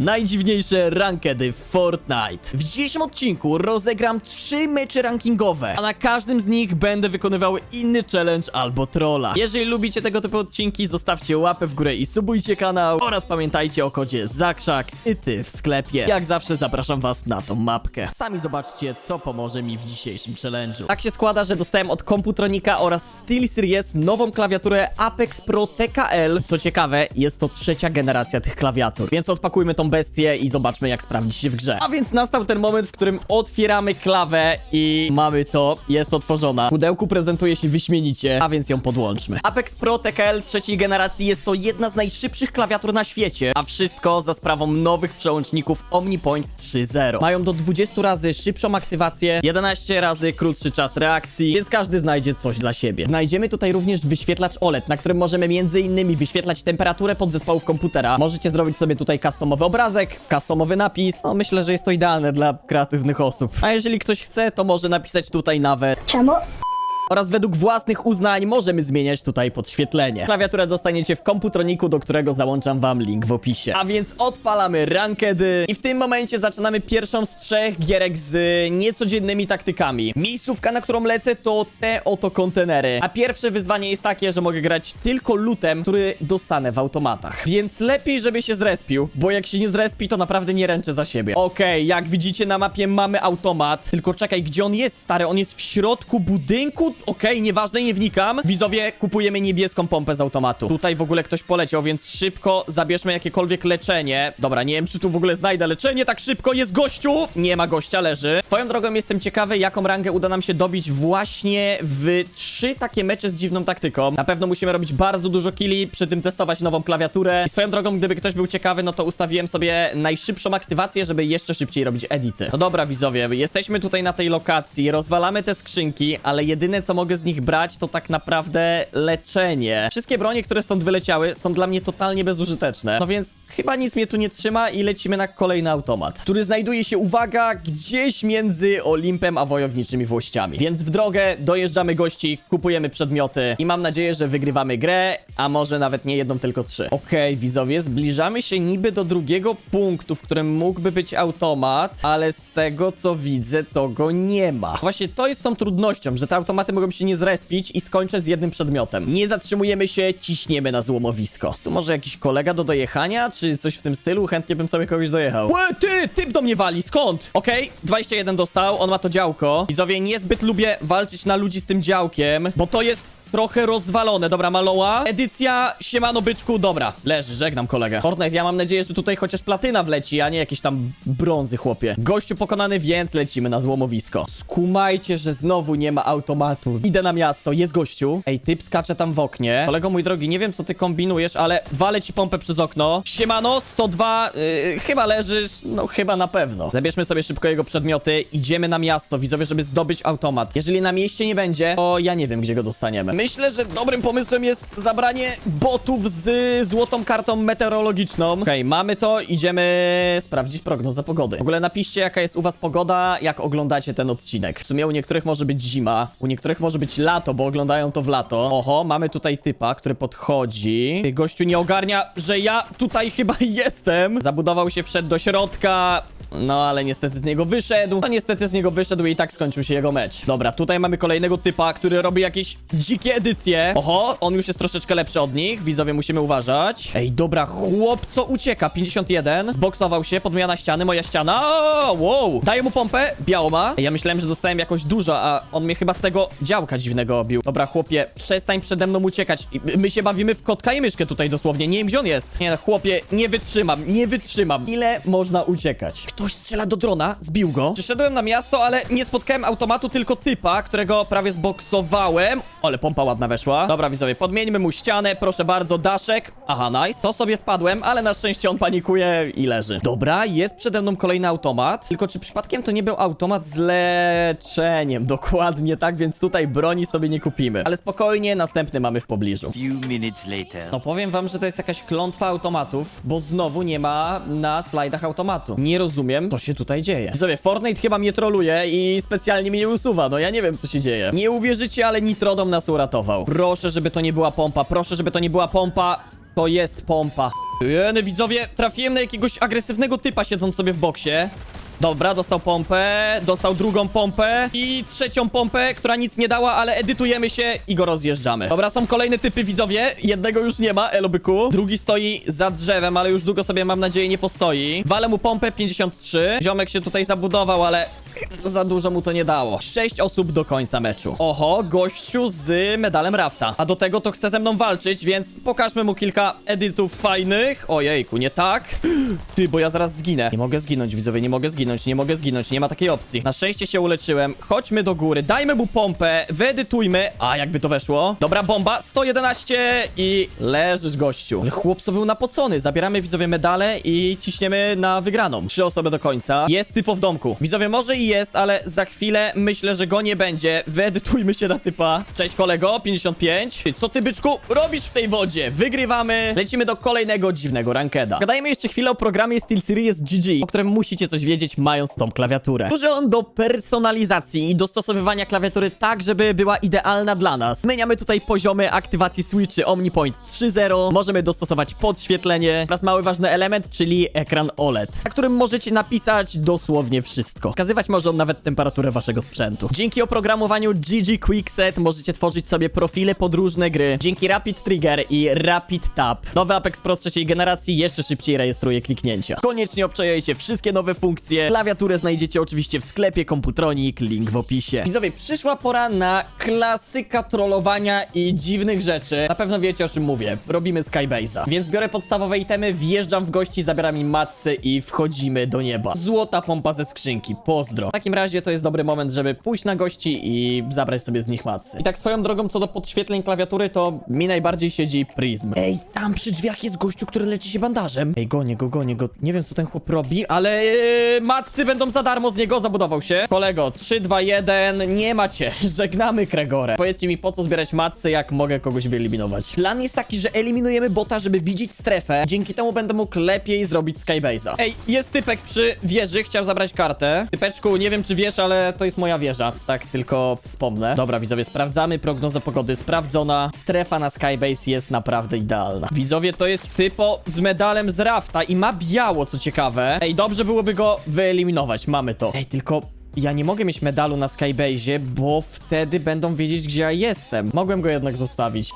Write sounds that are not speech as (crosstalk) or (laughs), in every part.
Najdziwniejsze rankedy w Fortnite. W dzisiejszym odcinku rozegram trzy mecze rankingowe, a na każdym z nich będę wykonywał inny challenge albo trolla. Jeżeli lubicie tego typu odcinki, zostawcie łapę w górę i subujcie kanał oraz pamiętajcie o kodzie ZAKRZAK i ty w sklepie. Jak zawsze zapraszam was na tą mapkę. Sami zobaczcie, co pomoże mi w dzisiejszym challenge'u. Tak się składa, że dostałem od Komputronika oraz SteelSeries nową klawiaturę Apex Pro TKL. Co ciekawe, jest to trzecia generacja tych klawiatur, więc odpakujmy tą bestię i zobaczmy jak sprawdzi się w grze. A więc nastał ten moment, w którym otwieramy klawę i mamy to, jest otworzona. W pudełku prezentuje się wyśmienicie, a więc ją podłączmy. Apex Pro TKL trzeciej generacji jest to jedna z najszybszych klawiatur na świecie, a wszystko za sprawą nowych przełączników OmniPoint 3.0. Mają do 20 razy szybszą aktywację, 11 razy krótszy czas reakcji, więc każdy znajdzie coś dla siebie. Znajdziemy tutaj również wyświetlacz OLED, na którym możemy m.in. wyświetlać temperaturę podzespołów komputera. Możecie zrobić sobie tutaj customowy obrazek, customowy napis. No myślę, że jest to idealne dla kreatywnych osób. A jeżeli ktoś chce, to może napisać tutaj nawet Czemu? Oraz według własnych uznań możemy zmieniać tutaj podświetlenie. Klawiaturę dostaniecie w komputroniku, do którego załączam wam link w opisie. A więc odpalamy rankedy i w tym momencie zaczynamy pierwszą z trzech gierek z niecodziennymi taktykami. Miejscówka, na którą lecę to te oto kontenery. A pierwsze wyzwanie jest takie, że mogę grać tylko lutem, który dostanę w automatach. Więc lepiej, żeby się zrespił, bo jak się nie zrespi, to naprawdę nie ręczę za siebie. Okej, jak widzicie na mapie mamy automat, tylko czekaj, gdzie on jest, stary? On jest w środku budynku? Okej, nieważne, nie wnikam. Widzowie, kupujemy niebieską pompę z automatu. Tutaj w ogóle ktoś poleciał, więc szybko zabierzmy jakiekolwiek leczenie. Dobra, nie wiem, czy tu w ogóle znajdę leczenie tak szybko. Jest gościu! Nie ma gościa, leży. Swoją drogą jestem ciekawy, jaką rangę uda nam się dobić właśnie w trzy takie mecze z dziwną taktyką. Na pewno musimy robić bardzo dużo killi, przy tym testować nową klawiaturę. I swoją drogą, gdyby ktoś był ciekawy, no to ustawiłem sobie najszybszą aktywację, żeby jeszcze szybciej robić edity. No dobra, widzowie, jesteśmy tutaj na tej lokacji, rozwalamy te skrzynki, ale jedyne co mogę z nich brać, to tak naprawdę leczenie. Wszystkie bronie, które stąd wyleciały, są dla mnie totalnie bezużyteczne. No więc chyba nic mnie tu nie trzyma i lecimy na kolejny automat, który znajduje się, uwaga, gdzieś między Olimpem a wojowniczymi włościami. Więc w drogę dojeżdżamy gości, kupujemy przedmioty i mam nadzieję, że wygrywamy grę, a może nawet nie jedną, tylko trzy. Okej, widzowie, zbliżamy się niby do drugiego punktu, w którym mógłby być automat, ale z tego co widzę, to go nie ma. Właśnie to jest tą trudnością, że te automaty mogą się nie zrespić i skończę z jednym przedmiotem. Nie zatrzymujemy się, ciśniemy na złomowisko. Jest tu może jakiś kolega do dojechania, czy coś w tym stylu? Chętnie bym sobie kogoś dojechał. Łe, ty, typ do mnie wali, skąd? Okej, 21 dostał, on ma to działko. Widzowie, niezbyt lubię walczyć na ludzi z tym działkiem, bo to jest Trochę rozwalone, dobra, maloła. Edycja, siemano byczku, dobra. Leży, żegnam kolegę. Fortnite, ja mam nadzieję, że tutaj chociaż platyna wleci, a nie jakieś tam brązy, chłopie. Gościu pokonany, więc lecimy na złomowisko. Skumajcie, że znowu nie ma automatu. Idę na miasto, jest gościu. Ej, typ skacze tam w oknie. Kolego mój drogi, nie wiem co ty kombinujesz, ale walę ci pompę przez okno. Siemano, 102, yy, chyba leżysz, no chyba na pewno. Zabierzmy sobie szybko jego przedmioty, idziemy na miasto, widzowie, żeby zdobyć automat. Jeżeli na mieście nie będzie, to ja nie wiem, gdzie go dostaniemy. Myślę, że dobrym pomysłem jest zabranie botów z złotą kartą meteorologiczną. Okej, mamy to, idziemy sprawdzić prognozę pogody. W ogóle napiszcie, jaka jest u was pogoda, jak oglądacie ten odcinek. W sumie u niektórych może być zima, u niektórych może być lato, bo oglądają to w lato. Oho, mamy tutaj typa, który podchodzi. Ty, Gościu nie ogarnia, że ja tutaj (laughs) chyba jestem. Zabudował się, wszedł do środka. No, ale niestety z niego wyszedł. No niestety z niego wyszedł i tak skończył się jego mecz. Dobra, tutaj mamy kolejnego typa, który robi jakieś dzikie edycje. Oho, on już jest troszeczkę lepszy od nich. Widzowie, musimy uważać. Ej, dobra, chłop, co ucieka? 51. Zboksował się, podmiana ściany, moja ściana. O, wow. Daję mu pompę, biało ma. Ej, ja myślałem, że dostałem jakoś dużo, a on mnie chyba z tego działka dziwnego obił. Dobra, chłopie, przestań przede mną uciekać. My się bawimy w kotka i myszkę tutaj dosłownie. Nie wiem, gdzie on jest. Nie, no, chłopie, nie wytrzymam, nie wytrzymam. Ile można uciekać? Ktoś strzela do drona, zbił go. Przyszedłem na miasto, ale nie spotkałem automatu, tylko typa, którego prawie zboksowałem. Ale pompa ładna weszła. Dobra, widzowie, podmieńmy mu ścianę, proszę bardzo, daszek. Aha, nice. To sobie spadłem, ale na szczęście on panikuje i leży. Dobra, jest przede mną kolejny automat. Tylko czy przypadkiem to nie był automat z leczeniem? (laughs) Dokładnie tak, więc tutaj broni sobie nie kupimy. Ale spokojnie, następny mamy w pobliżu. Few minutes later. No powiem wam, że to jest jakaś klątwa automatów, bo znowu nie ma na slajdach automatu. Nie rozumiem, co się tutaj dzieje. Widzowie, Fortnite chyba mnie troluje i specjalnie mnie nie usuwa, no ja nie wiem, co się dzieje. Nie uwierzycie, ale Nitrodom nas uratował. Proszę, żeby to nie była pompa, proszę, żeby to nie była pompa. To jest pompa. Jeny, widzowie, trafiłem na jakiegoś agresywnego typa siedząc sobie w boksie. Dobra, dostał pompę, dostał drugą pompę i trzecią pompę, która nic nie dała, ale edytujemy się i go rozjeżdżamy. Dobra, są kolejne typy, widzowie. Jednego już nie ma, elobyku. Drugi stoi za drzewem, ale już długo sobie, mam nadzieję, nie postoi. Walę mu pompę 53. Ziomek się tutaj zabudował, ale za dużo mu to nie dało. Sześć osób do końca meczu. Oho, gościu z medalem Rafta. A do tego to chce ze mną walczyć, więc pokażmy mu kilka edytów fajnych. Ojejku, nie tak? (gasps) Ty, bo ja zaraz zginę. Nie mogę zginąć, widzowie, nie mogę zginąć, nie mogę zginąć, nie ma takiej opcji. Na szczęście się uleczyłem. Chodźmy do góry, dajmy mu pompę, wyedytujmy. A, jakby to weszło. Dobra, bomba, 111 i leżysz, gościu. Ale chłopco był napocony. Zabieramy, widzowie, medale i ciśniemy na wygraną. Trzy osoby do końca. Jest typo w domku. Widzowie, może i jest, ale za chwilę myślę, że go nie będzie. Wyedytujmy się na typa. Cześć, kolego, 55. Co ty, byczku, robisz w tej wodzie? Wygrywamy. Lecimy do kolejnego dziwnego rankeda. Gadajmy jeszcze chwilę o programie SteelSeries GG, o którym musicie coś wiedzieć, mając tą klawiaturę. Służy on do personalizacji i dostosowywania klawiatury tak, żeby była idealna dla nas. Zmieniamy tutaj poziomy aktywacji switchy OmniPoint 3.0. Możemy dostosować podświetlenie oraz mały ważny element, czyli ekran OLED, na którym możecie napisać dosłownie wszystko. Wskazywać może on nawet temperaturę waszego sprzętu. Dzięki oprogramowaniu GG Quickset możecie tworzyć sobie profile pod różne gry. Dzięki Rapid Trigger i Rapid Tap. Nowy Apex Pro trzeciej generacji jeszcze szybciej rejestruje kliknięcia. Koniecznie obczajajcie wszystkie nowe funkcje. Klawiaturę znajdziecie oczywiście w sklepie Komputronik, link w opisie. Widzowie, przyszła pora na klasyka trollowania i dziwnych rzeczy. Na pewno wiecie o czym mówię. Robimy Skybase'a. Więc biorę podstawowe itemy, wjeżdżam w gości, zabieram im matce i wchodzimy do nieba. Złota pompa ze skrzynki. Pozdro. W takim razie to jest dobry moment, żeby pójść na gości i zabrać sobie z nich matcy. I tak swoją drogą co do podświetleń klawiatury, to mi najbardziej siedzi Prism. Ej, tam przy drzwiach jest gościu, który leci się bandażem. Ej, gonię go, gonię go. Nie wiem co ten chłop robi, ale yy, matcy będą za darmo z niego, zabudował się. Kolego, 3, 2, 1, nie macie. (laughs) Żegnamy Kregorę. Powiedzcie mi, po co zbierać matcy, jak mogę kogoś wyeliminować. Plan jest taki, że eliminujemy bota, żeby widzieć strefę. Dzięki temu będę mógł lepiej zrobić Skybase'a. Ej, jest typek przy wieży, chciał zabrać kartę. Typeczku, nie wiem czy wiesz, ale to jest moja wieża. Tak tylko wspomnę. Dobra, widzowie, sprawdzamy prognozę pogody. Sprawdzona. Strefa na Skybase jest naprawdę idealna. Widzowie, to jest typo z medalem z rafta i ma biało, co ciekawe. Ej, dobrze byłoby go wyeliminować. Mamy to. Ej, tylko ja nie mogę mieć medalu na Skybase'ie, bo wtedy będą wiedzieć, gdzie ja jestem. Mogłem go jednak zostawić.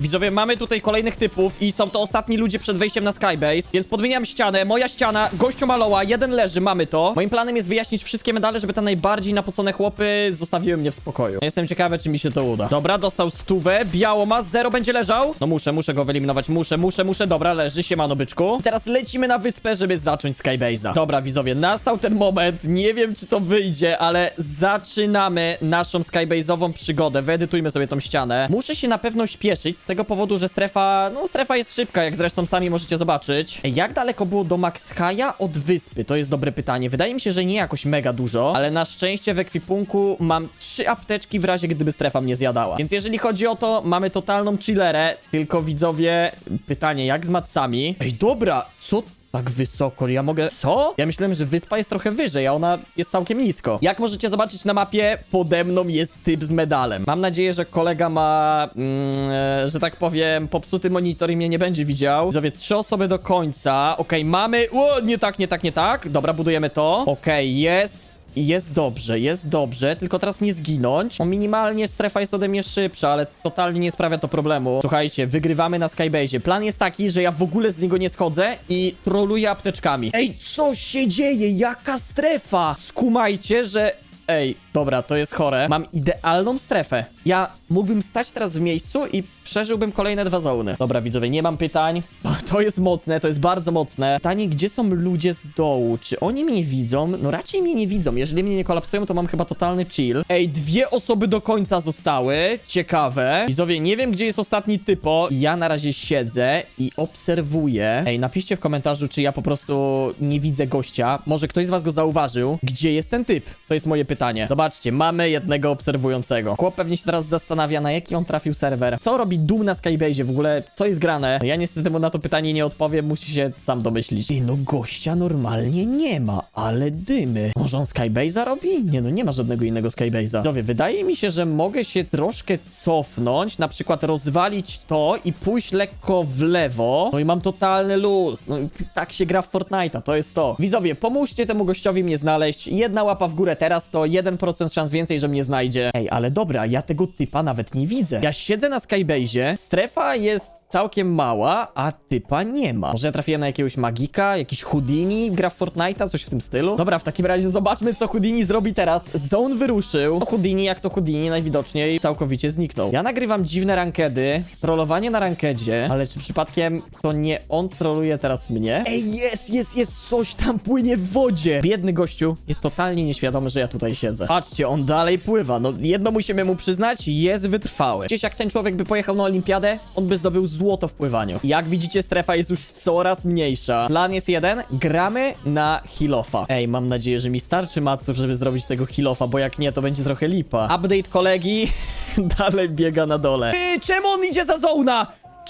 Widzowie, mamy tutaj kolejnych typów i są to ostatni ludzie przed wejściem na Skybase, więc podmieniam ścianę, moja ściana, gościu maloła, jeden leży, mamy to. Moim planem jest wyjaśnić wszystkie medale, żeby te najbardziej napocone chłopy zostawiły mnie w spokoju. Jestem ciekawy, czy mi się to uda. Dobra, dostał stówę, biało ma, zero będzie leżał. No muszę, muszę go wyeliminować, muszę, muszę, muszę, dobra, leży, siemano byczku. I teraz lecimy na wyspę, żeby zacząć Skybase'a. Dobra, widzowie, nastał ten moment, nie wiem, czy to wyjdzie, ale zaczynamy naszą Skybase'ową przygodę. Wyedytujmy sobie tą ścianę. Muszę się na pewno śpieszyć, z tego powodu, że strefa, no strefa jest szybka, jak zresztą sami możecie zobaczyć. Jak daleko było do Max Haya od wyspy? To jest dobre pytanie. Wydaje mi się, że nie jakoś mega dużo, ale na szczęście w ekwipunku mam trzy apteczki w razie, gdyby strefa mnie zjadała. Więc jeżeli chodzi o to, mamy totalną chillerę, tylko widzowie, pytanie, jak z matcami? Ej, dobra, co tak wysoko, ja mogę... Co? Ja myślałem, że wyspa jest trochę wyżej, a ona jest całkiem nisko. Jak możecie zobaczyć na mapie, pode mną jest typ z medalem. Mam nadzieję, że kolega ma, mm, e, że tak powiem, popsuty monitor i mnie nie będzie widział. Widzowie, trzy osoby do końca. Okej, mamy... O, nie tak, nie tak, nie tak. Dobra, budujemy to. Okej, jest... Jest dobrze, jest dobrze, tylko teraz nie zginąć. O, minimalnie strefa jest ode mnie szybsza, ale totalnie nie sprawia to problemu. Słuchajcie, wygrywamy na Skybase'ie. Plan jest taki, że ja w ogóle z niego nie schodzę i troluję apteczkami. Ej, co się dzieje? Jaka strefa? Skumajcie, że... Ej, dobra, to jest chore. Mam idealną strefę. Ja mógłbym stać teraz w miejscu i przeżyłbym kolejne dwa zony. Dobra, widzowie, nie mam pytań. (laughs) To jest mocne, to jest bardzo mocne. Pytanie, gdzie są ludzie z dołu? Czy oni mnie widzą? No raczej mnie nie widzą. Jeżeli mnie nie kolapsują, to mam chyba totalny chill. Ej, dwie osoby do końca zostały. Ciekawe. Widzowie, nie wiem, gdzie jest ostatni typo. Ja na razie siedzę i obserwuję. Ej, napiszcie w komentarzu, czy ja po prostu nie widzę gościa. Może ktoś z was go zauważył. Gdzie jest ten typ? To jest moje pytanie. Zobaczcie, mamy jednego obserwującego. Chłop pewnie się teraz zastanawia, na jaki on trafił serwer. Co robi dum na Skybase w ogóle? Co jest grane? Ja niestety mu na to pytanie nie odpowiem, musi się sam domyślić. Ej, no gościa normalnie nie ma, ale dymy. Może on Skybase'a robi? Nie no, nie ma żadnego innego Skybase'a. Widzowie, wydaje mi się, że mogę się troszkę cofnąć, na przykład rozwalić to i pójść lekko w lewo. No i mam totalny luz. No i tak się gra w Fortnite'a, to jest to. Widzowie, pomóżcie temu gościowi mnie znaleźć. Jedna łapa w górę teraz to 1% szans więcej, że mnie znajdzie. Ej, ale dobra, ja tego typa nawet nie widzę. Ja siedzę na Skybase'ie, strefa jest całkiem mała, a typa nie ma. Może ja trafiłem na jakiegoś magika, jakiś Houdini, gra w Fortnite'a, coś w tym stylu? Dobra, w takim razie zobaczmy, co Houdini zrobi teraz. Zone wyruszył. No Houdini, jak to Houdini, najwidoczniej całkowicie zniknął. Ja nagrywam dziwne rankedy, trollowanie na rankedzie, ale czy przypadkiem to nie on troluje teraz mnie? Ej, jest, jest, jest, coś tam płynie w wodzie. Biedny gościu jest totalnie nieświadomy, że ja tutaj siedzę. Patrzcie, on dalej pływa. No, jedno musimy mu przyznać, jest wytrwały. Gdzieś jak ten człowiek by pojechał na olimpiadę, on by zdobył złoto w pływaniu. Jak widzicie, strefa jest już coraz mniejsza. Plan jest jeden, gramy na Hilofa. Ej, mam nadzieję, że mi starczy maców, żeby zrobić tego Hilofa, bo jak nie, to będzie trochę lipa. Update kolegi (laughs) dalej biega na dole. Ty, czemu on idzie za zona?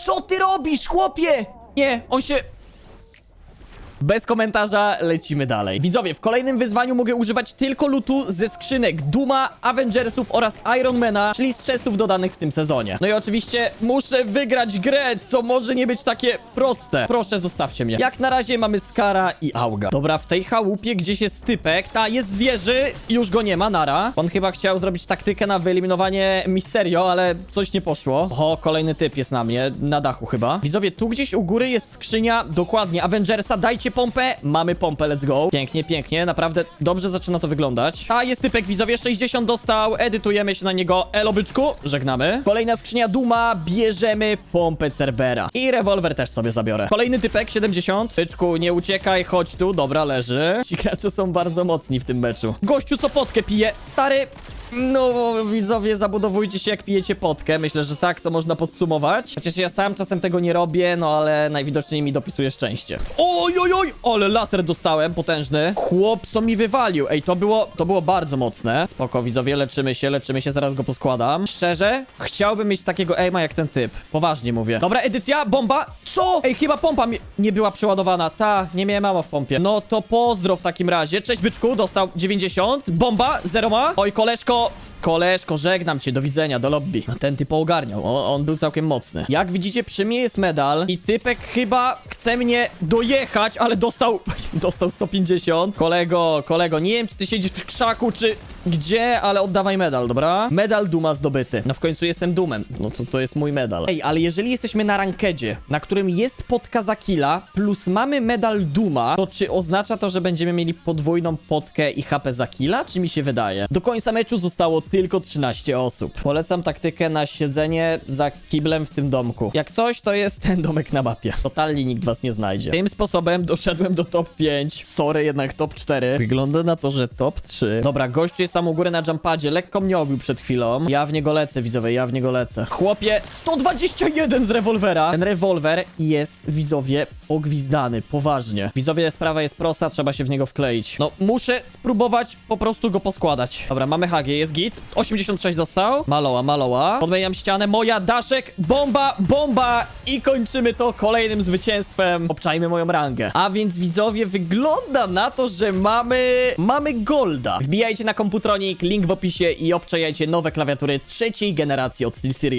Co ty robisz, chłopie? Nie, on się... Bez komentarza lecimy dalej. Widzowie, w kolejnym wyzwaniu mogę używać tylko lutu ze skrzynek Duma, Avengersów oraz Ironmana, czyli z chestów dodanych w tym sezonie. No i oczywiście muszę wygrać grę, co może nie być takie proste. Proszę, zostawcie mnie. Jak na razie mamy Skara i Auga. Dobra, w tej chałupie gdzieś jest typek. Ta, jest wieży, już go nie ma, nara. On chyba chciał zrobić taktykę na wyeliminowanie Misterio, ale coś nie poszło. O, kolejny typ jest na mnie, na dachu chyba. Widzowie, tu gdzieś u góry jest skrzynia, dokładnie, Avengersa, dajcie pompę. Mamy pompę, let's go. Pięknie, pięknie, naprawdę dobrze zaczyna to wyglądać. A, jest typek, widzowie, 60 dostał, edytujemy się na niego. Elo, byczku, żegnamy. Kolejna skrzynia Duma, bierzemy pompę Cerbera. I rewolwer też sobie zabiorę. Kolejny typek, 70. Byczku, nie uciekaj, chodź tu, dobra, leży. Ci gracze są bardzo mocni w tym meczu. Gościu, co potkę pije? Stary, no, widzowie, zabudowujcie się jak pijecie potkę. Myślę, że tak to można podsumować. Chociaż ja sam czasem tego nie robię, no ale najwidoczniej mi dopisuje szczęście. Oj, oj, oj, ale laser dostałem, potężny. Chłop, co mi wywalił. Ej, to było, to było bardzo mocne. Spoko, widzowie, leczymy się, leczymy się, zaraz go poskładam. Szczerze, chciałbym mieć takiego aima jak ten typ. Poważnie mówię. Dobra, edycja, bomba. Co? Ej, chyba pompa mi nie była przeładowana. Ta, nie miałem mała w pompie. No to pozdro w takim razie. Cześć, byczku, dostał 90. Bomba, zero ma. Oj, koleżko, の Koleżko, żegnam cię, do widzenia, do lobby. No ten typ ogarniał, o, on był całkiem mocny. Jak widzicie, przy mnie jest medal i typek chyba chce mnie dojechać, ale dostał, (laughs) dostał 150. Kolego, kolego, nie wiem, czy ty siedzisz w krzaku, czy gdzie, ale oddawaj medal, dobra? Medal Duma zdobyty. No w końcu jestem Dumem, no to to jest mój medal. Ej, ale jeżeli jesteśmy na rankedzie, na którym jest podka za killa, plus mamy medal Duma, to czy oznacza to, że będziemy mieli podwójną potkę i HP za killa, czy mi się wydaje? Do końca meczu zostało tylko 13 osób. Polecam taktykę na siedzenie za kiblem w tym domku. Jak coś, to jest ten domek na mapie. Totalnie nikt was nie znajdzie. Tym sposobem doszedłem do top 5. Sorry, jednak top 4. Wygląda na to, że top 3. Dobra, gościu jest tam u góry na jumpadzie. Lekko mnie obił przed chwilą. Ja w niego lecę, widzowie, ja w niego lecę. Chłopie, 121 z rewolwera. Ten rewolwer jest, widzowie, ogwizdany. Poważnie. Widzowie, sprawa jest prosta, trzeba się w niego wkleić. No, muszę spróbować po prostu go poskładać. Dobra, mamy HG, jest git. 86 dostał. Maloła, maloła. Podmieniam ścianę, moja, daszek, bomba, bomba i kończymy to kolejnym zwycięstwem. Obczajmy moją rangę. A więc widzowie, wygląda na to, że mamy... mamy golda. Wbijajcie na komputronik, link w opisie i obczajajcie nowe klawiatury trzeciej generacji od SteelSeries.